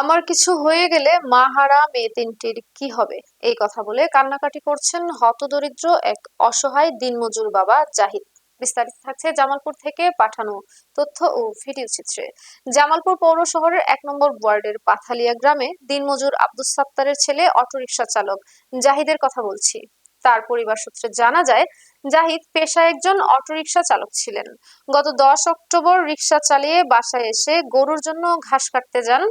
আমার কিছু হয়ে গেলে মা হারা মেয়ে তিনটির কি হবে? এই কথা বলে কান্নাকাটি করছেন হতদরিদ্র এক অসহায় দিনমজুর বাবা জাহিদ। বিস্তারিত থাকছে জামালপুর থেকে পাঠানো তথ্য ও ভিডিও চিত্রে। জামালপুর পৌর শহরের এক নম্বর ওয়ার্ডের পাথালিয়া গ্রামে দিনমজুর আব্দুস সাত্তারের ছেলে অটোরিকশা চালক জাহিদের কথা বলছি। তার পরিবার সূত্রে জানা যায়, জাহিদ পেশায় একজন অটোরিকশা চালক ছিলেন। গত দশ অক্টোবর রিকশা চালিয়ে বাসায় এসে গরুর জন্য ঘাস কাটতে যান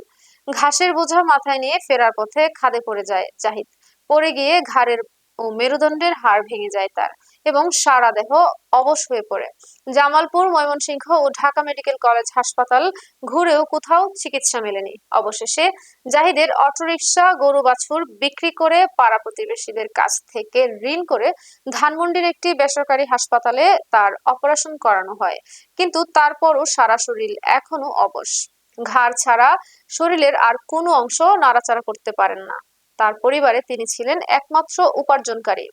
ঘাসের বোঝা মাথায় নিয়ে ফেরার পথে খাদে পড়ে যায় জাহিদ। পড়ে গিয়ে ঘাড়ের ও মেরুদণ্ডের হাড় ভেঙে যায় তার এবং সারা দেহ অবশ হয়ে পড়ে। জামালপুর, ময়মনসিংহ ও ঢাকা মেডিকেল কলেজ হাসপাতাল ঘুরেও কোথাও চিকিৎসা মেলেনি। অবশেষে জাহিদের অটোরিকশা, গরু বাছুর বিক্রি করে পাড়া প্রতিবেশীদের কাছ থেকে ঋণ করে ধানমন্ডির একটি বেসরকারি হাসপাতালে তার অপারেশন করানো হয়। কিন্তু তারপরও সারা শরীর এখনও অবশ। ঘাড় ছাড়া শরীরের আর কোনো অংশ নাড়াচাড়া করতে পারেন না। তার পরিবারে তিনি ছিলেন একমাত্র উপার্জনকারী।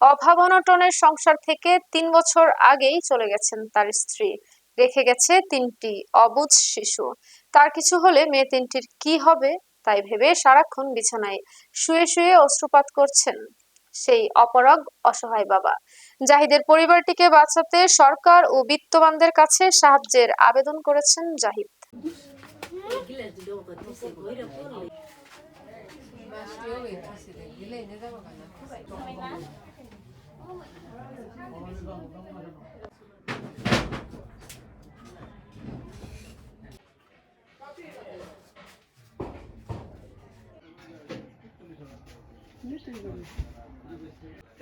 অভাব অনটনের সংসার থেকে তিন বছর আগেই চলে গেছেন তার স্ত্রী। রেখে গেছে তিনটি অবুঝ শিশু। তার কিছু হলে মেয়ে তিনটির কি হবে, তাই ভেবে সারাক্ষণ বিছানায় শুয়ে শুয়ে অশ্রুপাত করছেন সেই অপরাগ অসহায় বাবা। জাহিদের পরিবারটিকে বাঁচাতে সরকার ও বিত্তবানদের কাছে সাহায্যের আবেদন করেছেন জাহিদ।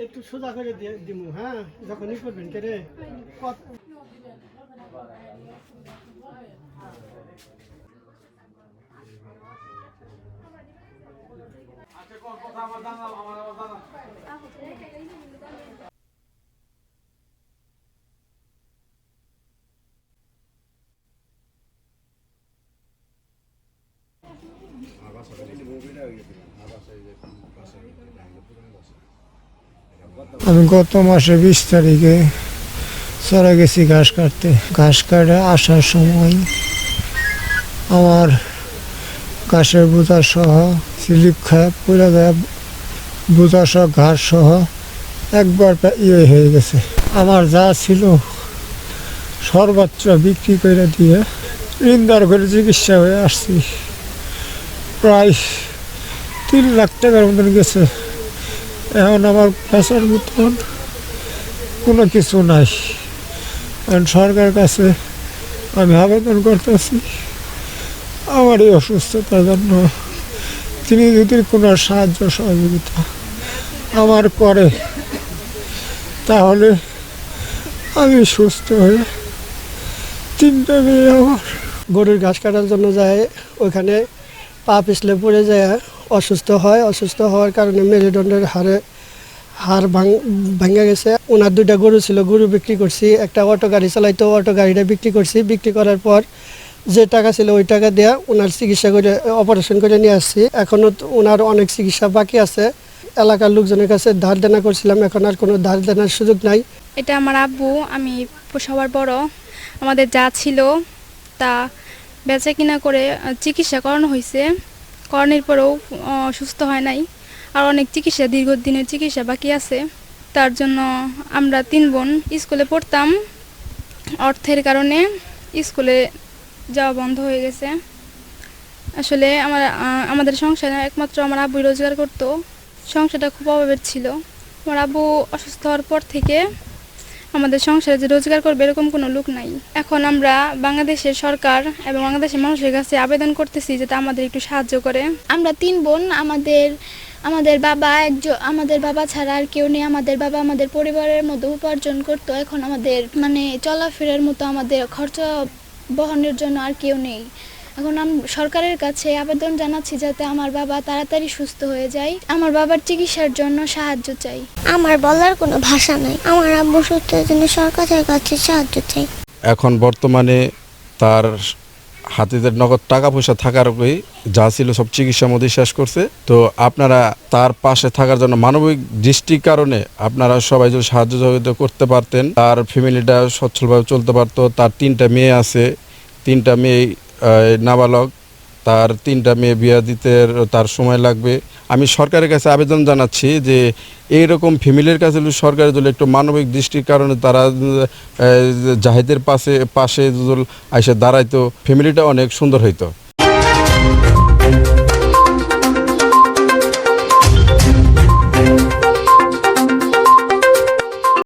একটু সোজা করে দিমু হ্যাঁ? যখনই করবেন কে রে? আমি গত মাসে বিশ তারিখে চলে গেছি ঘাস কাটতে। ঘাস কাটে আসার সময় আমার ঘাসের বোঝা সহ স্লিপ খায় পড়ে যায় বোঝা সহ, ঘাস সহ, একবার ইয়ে হয়ে গেছে। আমার যা ছিল সর্বোচ্চ বিক্রি করে দিয়ে ঋণদার করে চিকিৎসা হয়ে আসছি। প্রায় তিন লাখ টাকার মতন গেছে। এখন আমার পেশার মতন কোনো কিছু নাই। কারণ সরকার কাছে আমি আবেদন করতেছি। আমার এই অসুস্থতার জন্য তিনি যদি কোনো সাহায্য সহযোগিতা আমার করে, তাহলে আমি সুস্থ হয়ে তিনটা মেয়ে আমার। গরুর ঘাস কাটার জন্য যায় ওইখানে পা পিছলে পড়ে যায়, অসুস্থ হয়। অসুস্থ হওয়ার কারণে মেরুদণ্ডের হাড়ে হাড় ভাঙ, ভাঙা গেছে। ওনার দুইটা গরু ছিল, গরু বিক্রি করছি। একটা অটো গাড়ি চালাইতো, অটো গাড়িটা বিক্রি করছি। বিক্রি করার পর যে টাকা ছিল ওই টাকা দেওয়া ওনার চিকিৎসা করে, অপারেশন করে নিয়ে আসছি। এখনও ওনার অনেক চিকিৎসা বাকি আছে। এলাকার লোকজনের কাছে ধার দেনা করছিলাম, এখন আর কোনো ধার দেনার সুযোগ নাই। এটা আমার আব্বু, আমি সবার বড়। আমাদের যা ছিল তা বেচা কিনা করে চিকিৎসা করানো হয়েছে করানোর পরেও সুস্থ হয় নাই। আর অনেক চিকিৎসা, দীর্ঘদিনের চিকিৎসা বাকি আছে। তার জন্য আমরা তিন বোন স্কুলে পড়তাম। অর্থের কারণে স্কুলে যাওয়া বন্ধ হয়ে গেছে। আসলে আমার আমাদের সংসারে একমাত্র আমার আব্বুই রোজগার করতো। সংসারটা খুব অভাবের ছিল। আমার আব্বু অসুস্থ হওয়ার পর থেকে আমাদের সংসারে যে রোজগার করবে এরকম কোনো লোক নাই। এখন আমরা বাংলাদেশের সরকার এবং বাংলাদেশের মানুষের কাছে আবেদন করতেছি যাতে আমাদের একটু সাহায্য করে। আমরা তিন বোন, আমাদের আমাদের বাবা একজন আমাদের বাবা ছাড়া আর কেউ নেই। আমাদের বাবা আমাদের পরিবারের মধ্যে উপার্জন করতো। এখন আমাদের মানে চলাফেরার মতো আমাদের খরচ বহনের জন্য আর কেউ নেই। এখন আমি সরকারের কাছে আবেদন জানাচ্ছি যাতে আমার বাবা তাড়াতাড়ি সুস্থ হয়ে যায়। আমার বাবার চিকিৎসার জন্য সাহায্য চাই। আমার বলার কোনো ভাষা নাই। আমার আব্বু সুস্থের জন্য সরকারের কাছে সাহায্য চাই। এখন বর্তমানে তার হাতিদের নগদ টাকা পয়সা থাকার উপরেই যা ছিল সব চিকিৎসার মধ্যে শেষ করছে। তো আপনারা তার পাশে থাকার জন্য মানবিক দৃষ্টির কারণে আপনারা সবাই যদি সাহায্য সহযোগিতা করতে পারতেন, তার ফ্যামিলিটা সচ্ছলভাবে চলতে পারতো, তার তিনটা মেয়ে আছে, তিনটা মেয়ে নাবালক। তার তিনটা মেয়ে বিয়া দিতে তার সময় লাগবে। আমি সরকারের কাছে আবেদন জানাচ্ছি যে এইরকম ফ্যামিলির কাছে যদি সরকার যদি একটু মানবিক দৃষ্টির কারণে তারা জাহেদের পাশে পাশে আইসে দাঁড়াইতো, ফ্যামিলিটা অনেক সুন্দর হইতো।